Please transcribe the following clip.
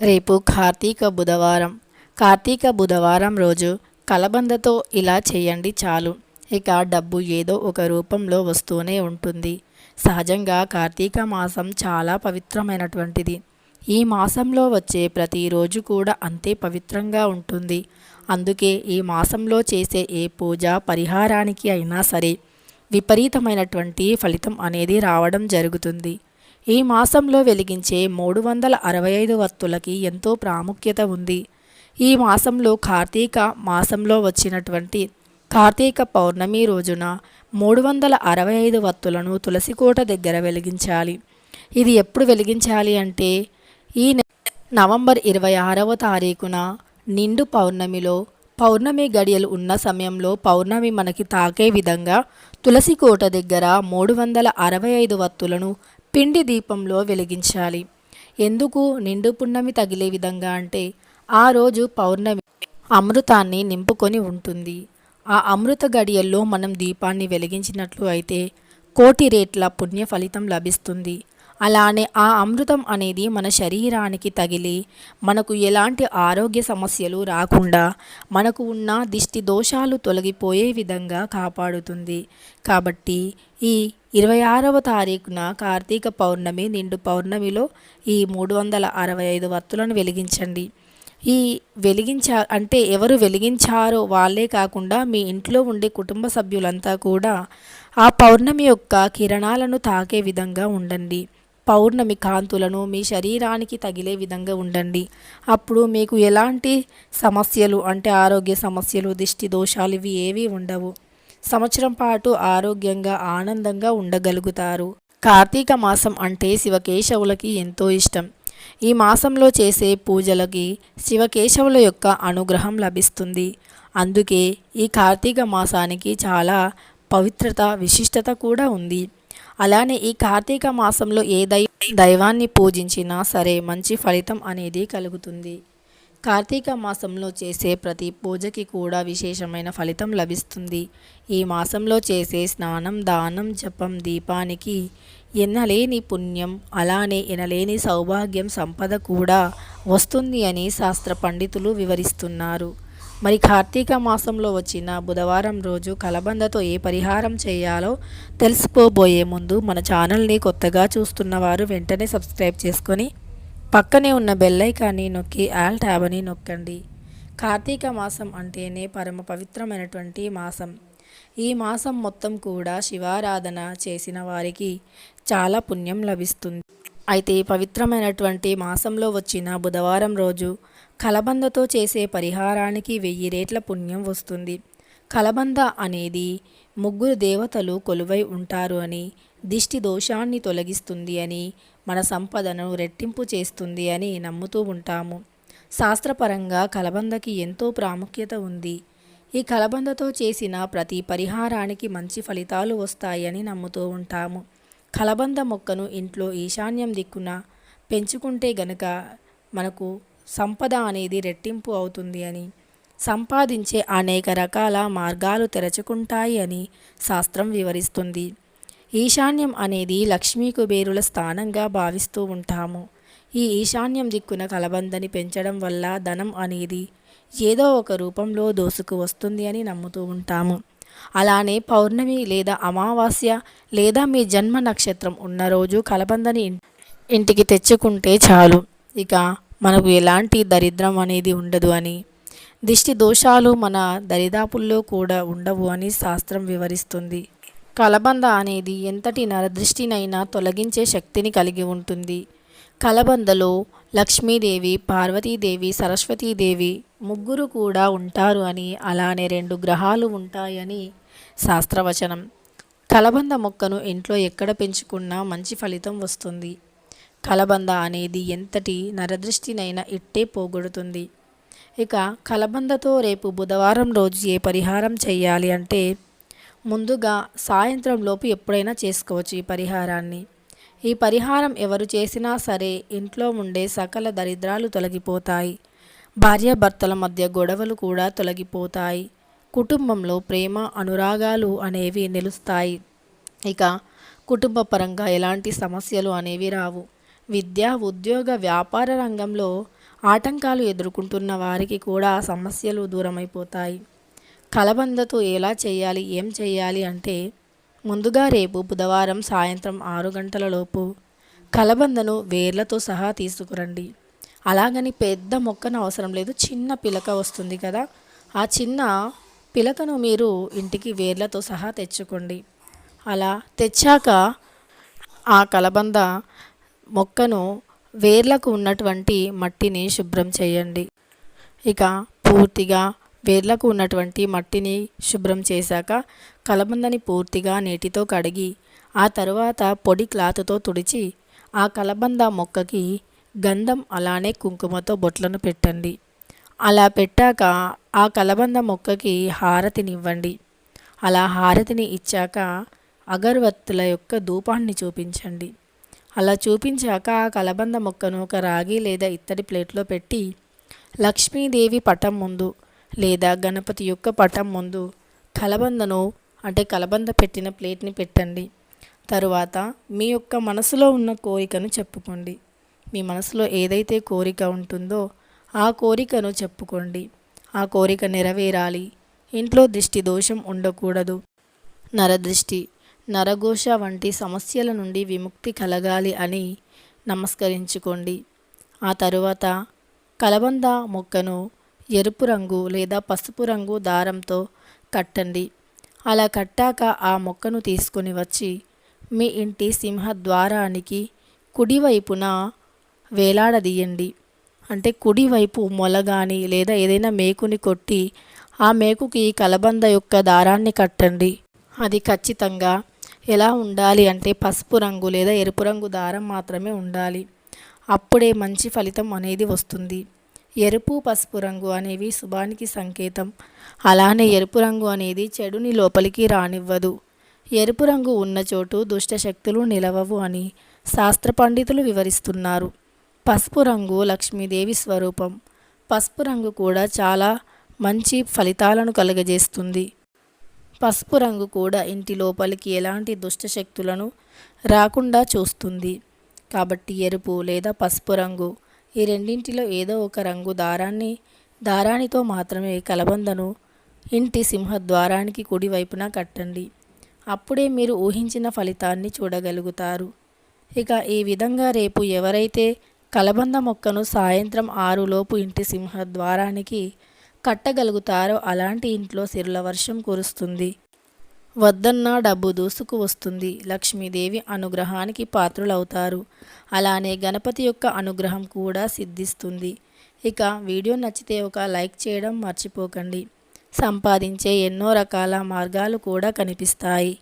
రేపు కార్తీక బుధవారం. కార్తీక బుధవారం రోజు కలబందతో ఇలా చేయండి చాలు. ఇక డబ్బు ఏదో ఒక రూపంలో వస్తూనే ఉంటుంది. సహజంగా కార్తీక మాసం చాలా పవిత్రమైనటువంటిది. ఈ మాసంలో వచ్చే ప్రతిరోజు కూడా అంతే పవిత్రంగా ఉంటుంది. అందుకే ఈ మాసంలో చేసే ఏ పూజ పరిహారానికి అయినా సరే విపరీతమైనటువంటి ఫలితం అనేది రావడం జరుగుతుంది. ఈ మాసంలో వెలిగించే మూడు వందల అరవై ఐదు వత్తులకి ఎంతో ప్రాముఖ్యత ఉంది. ఈ మాసంలో కార్తీక మాసంలో వచ్చినటువంటి కార్తీక పౌర్ణమి రోజున మూడు వందల అరవై ఐదు వత్తులను తులసికోట దగ్గర వెలిగించాలి. ఇది ఎప్పుడు వెలిగించాలి అంటే ఈ నవంబర్ ఇరవై ఆరవ తారీఖున నిండు పౌర్ణమిలో పౌర్ణమి గడియలు ఉన్న సమయంలో పౌర్ణమి మనకి తాకే విధంగా తులసి కోట దగ్గర మూడు వందల అరవై ఐదు వత్తులను పిండి దీపంలో వెలిగించాలి. ఎందుకు? నిండు పున్నమి తగిలే విధంగా అంటే ఆ రోజు పౌర్ణమి అమృతాన్ని నింపుకొని ఉంటుంది. ఆ అమృత గడియల్లో మనం దీపాన్ని వెలిగించినట్లు అయితే కోటి రేట్ల పుణ్య ఫలితం లభిస్తుంది. అలానే ఆ అమృతం అనేది మన శరీరానికి తగిలి మనకు ఎలాంటి ఆరోగ్య సమస్యలు రాకుండా మనకు ఉన్న దిష్టి దోషాలు తొలగిపోయే విధంగా కాపాడుతుంది. కాబట్టి ఈ ఇరవై ఆరవ తారీఖున కార్తీక పౌర్ణమి నిండు పౌర్ణమిలో ఈ మూడు వందల అరవై ఐదు వత్తులను వెలిగించండి. ఈ వెలిగించా అంటే ఎవరు వెలిగించారో వాళ్ళే కాకుండా మీ ఇంట్లో ఉండే కుటుంబ సభ్యులంతా కూడా ఆ పౌర్ణమి యొక్క కిరణాలను తాకే విధంగా ఉండండి. పౌర్ణమి కాంతులను మీ శరీరానికి తగిలే విధంగా ఉండండి. అప్పుడు మీకు ఎలాంటి సమస్యలు అంటే ఆరోగ్య సమస్యలు దిష్టి దోషాలు ఇవి ఏవి ఉండవు. సంవత్సరం పాటు ఆరోగ్యంగా ఆనందంగా ఉండగలుగుతారు. కార్తీక మాసం అంటే శివకేశవులకి ఎంతో ఇష్టం. ఈ మాసంలో చేసే పూజలకి శివకేశవుల యొక్క అనుగ్రహం లభిస్తుంది. అందుకే ఈ కార్తీక మాసానికి చాలా పవిత్రత విశిష్టత కూడా ఉంది. అలానే ఈ కార్తీక మాసంలో ఏ దై దైవాన్ని పూజించినా సరే మంచి ఫలితం అనేది కలుగుతుంది. కార్తీక మాసంలో చేసే ప్రతి పూజకి కూడా విశేషమైన ఫలితం లభిస్తుంది. ఈ మాసంలో చేసే స్నానం దానం జపం దీపానికి ఎనలేని పుణ్యం అలానే ఎనలేని సౌభాగ్యం సంపద కూడా వస్తుంది అని శాస్త్ర పండితులు వివరిస్తున్నారు. మరి కార్తీక మాసంలో వచ్చిన బుధవారం రోజు కలబందతో ఏ పరిహారం చేయాలో తెలుసుకోబోయే ముందు మన ఛానల్ని కొత్తగా చూస్తున్న వారు వెంటనే సబ్స్క్రైబ్ చేసుకొని పక్కనే ఉన్న బెల్లైకాన్ని నొక్కి ఆల్ ట్యాబ్ని నొక్కండి. కార్తీక మాసం అంటేనే పరమ పవిత్రమైనటువంటి మాసం. ఈ మాసం మొత్తం కూడా శివారాధన చేసిన వారికి చాలా పుణ్యం లభిస్తుంది. అయితే ఈ పవిత్రమైనటువంటి మాసంలో వచ్చిన బుధవారం రోజు కలబందతో చేసే పరిహారానికి వెయ్యి రేట్ల పుణ్యం వస్తుంది. కలబంద అనేది ముగ్గురు దేవతలు కొలువై ఉంటారు అని దిష్టి దోషాన్ని తొలగిస్తుంది అని మన సంపదను రెట్టింపు చేస్తుంది అని నమ్ముతూ ఉంటాము. శాస్త్రపరంగా కలబందకి ఎంతో ప్రాముఖ్యత ఉంది. ఈ కలబందతో చేసిన ప్రతి పరిహారానికి మంచి ఫలితాలు వస్తాయని నమ్ముతూ ఉంటాము. కలబంద మొక్కను ఇంట్లో ఈశాన్యం దిక్కున పెంచుకుంటే గనక మనకు సంపద అనేది రెట్టింపు అవుతుంది అని సంపాదించే అనేక రకాల మార్గాలు తెరచుకుంటాయి అని శాస్త్రం వివరిస్తుంది. ఈశాన్యం అనేది లక్ష్మీ కుబేరుల స్థానంగా భావిస్తూ ఉంటాము. ఈ ఈశాన్యం దిక్కున కలబందని పెంచడం వల్ల ధనం అనేది ఏదో ఒక రూపంలో దోసుకు వస్తుంది అని నమ్ముతూ ఉంటాము. అలానే పౌర్ణమి లేదా అమావాస్య లేదా మీ జన్మ నక్షత్రం ఉన్న రోజు కలబందని ఇంటికి తెచ్చుకుంటే చాలు. ఇక మనకు ఎలాంటి దరిద్రం అనేది ఉండదు అని. దిష్టి దోషాలు మన దరిదాపుల్లో కూడా ఉండవు అని శాస్త్రం వివరిస్తుంది. కలబంద అనేది ఎంతటి నరదృష్టినైనా తొలగించే శక్తిని కలిగి ఉంటుంది. కలబందలో లక్ష్మీదేవి పార్వతీదేవి సరస్వతీదేవి ముగ్గురు కూడా ఉంటారు అని అలానే రెండు గ్రహాలు ఉంటాయని శాస్త్రవచనం. కలబంద మొక్కను ఇంట్లో ఎక్కడ పెంచుకున్నా మంచి ఫలితం వస్తుంది. కలబంద అనేది ఎంతటి నరదృష్టినైనా ఇట్టే పోగొడుతుంది. ఇక కలబందతో రేపు బుధవారం రోజు ఏ పరిహారం చేయాలి అంటే ముందుగా సాయంత్రం లోపు ఎప్పుడైనా చేసుకోవచ్చు ఈ పరిహారాన్ని. ఈ పరిహారం ఎవరు చేసినా సరే ఇంట్లో ఉండే సకల దరిద్రాలు తొలగిపోతాయి. భార్యాభర్తల మధ్య గొడవలు కూడా తొలగిపోతాయి. కుటుంబంలో ప్రేమ అనురాగాలు అనేవి నిలుస్తాయి. ఇక కుటుంబ పరంగా ఎలాంటి సమస్యలు అనేవి రావు. విద్య ఉద్యోగ వ్యాపార రంగంలో ఆటంకాలు ఎదుర్కొంటున్న వారికి కూడా సమస్యలు దూరమైపోతాయి. కలబందతో ఎలా చేయాలి ఏం చేయాలి అంటే ముందుగా రేపు బుధవారం సాయంత్రం ఆరు గంటలలోపు కలబందను వేర్లతో సహా తీసుకురండి. అలాగని పెద్ద మొక్కను అవసరం లేదు చిన్న పిలక వస్తుంది కదా. ఆ చిన్న పిలకను మీరు ఇంటికి వేర్లతో సహా తెచ్చుకోండి. అలా తెచ్చాక ఆ కలబంద మొక్కను వేర్లకు ఉన్నటువంటి మట్టిని శుభ్రం చేయండి. ఇక పూర్తిగా వేర్లకు ఉన్నటువంటి మట్టిని శుభ్రం చేశాక కలబందని పూర్తిగా నీటితో కడిగి ఆ తరువాత పొడి క్లాత్తో తుడిచి ఆ కలబంద మొక్కకి గంధం అలానే కుంకుమతో బొట్లను పెట్టండి. అలా పెట్టాక ఆ కలబంద మొక్కకి హారతినివ్వండి. అలా హారతిని ఇచ్చాక అగరవత్తుల యొక్క ధూపాన్ని చూపించండి. అలా చూపించాక ఆ కలబంద మొక్కను ఒక రాగి లేదా ఇత్తడి ప్లేట్లో పెట్టి లక్ష్మీదేవి పటం ముందు లేదా గణపతి యొక్క పటం ముందు కలబందను అంటే కలబంద పెట్టిన ప్లేట్ని పెట్టండి. తరువాత మీ యొక్క మనసులో ఉన్న కోరికను చెప్పుకోండి. మీ మనసులో ఏదైతే కోరిక ఉంటుందో ఆ కోరికను చెప్పుకోండి. ఆ కోరిక నెరవేరాలి. ఇంట్లో దిష్టి దోషం ఉండకూడదు. నరదృష్టి నరఘోష వంటి సమస్యల నుండి విముక్తి కలగాలి అని నమస్కరించుకోండి. ఆ తరువాత కలబంద మొక్కను ఎరుపు రంగు లేదా పసుపు రంగు దారంతో కట్టండి. అలా కట్టాక ఆ మొక్కను తీసుకొని వచ్చి మీ ఇంటి సింహద్వారానికి కుడివైపున వేలాడదీయండి. అంటే కుడివైపు మొలగాని లేదా ఏదైనా మేకుని కొట్టి ఆ మేకుకి కలబంద యొక్క దారాన్ని కట్టండి. అది ఖచ్చితంగా ఎలా ఉండాలి అంటే పసుపు రంగు లేదా ఎరుపు రంగు దారం మాత్రమే ఉండాలి. అప్పుడే మంచి ఫలితం అనేది వస్తుంది. ఎరుపు పసుపు రంగు అనేవి శుభానికి సంకేతం. అలానే ఎరుపు రంగు అనేది చెడుని లోపలికి రానివ్వదు. ఎరుపు రంగు ఉన్న చోటు దుష్ట శక్తులు నిలవవు అని శాస్త్ర పండితులు వివరిస్తున్నారు. పసుపు రంగు లక్ష్మీదేవి స్వరూపం. పసుపు రంగు కూడా చాలా మంచి ఫలితాలను కలుగజేస్తుంది. పసుపు రంగు కూడా ఇంటి లోపలికి ఎలాంటి దుష్ట శక్తులను రాకుండా చూస్తుంది. కాబట్టి ఎరుపు లేదా పసుపు రంగు ఈ రెండింటిలో ఏదో ఒక రంగు దారాన్ని దారానితో మాత్రమే కలబందను ఇంటి సింహద్వారానికి కుడివైపున కట్టండి. అప్పుడే మీరు ఊహించిన ఫలితాన్ని చూడగలుగుతారు. ఇక ఈ విధంగా రేపు ఎవరైతే కలబంద మొక్కను సాయంత్రం ఆరులోపు ఇంటి సింహద్వారానికి కట్టగలుగుతారో అలాంటి ఇంట్లో సిరుల వర్షం కురుస్తుంది. వద్దన్నా డబ్బు దూసుకు వస్తుంది. లక్ష్మీదేవి అనుగ్రహానికి పాత్రులవుతారు. అలానే గణపతి యొక్క అనుగ్రహం కూడా సిద్ధిస్తుంది. ఇక వీడియో నచ్చితే ఒక లైక్ చేయడం మర్చిపోకండి. సంపాదించే ఎన్నో రకాల మార్గాలు కూడా కనిపిస్తాయి.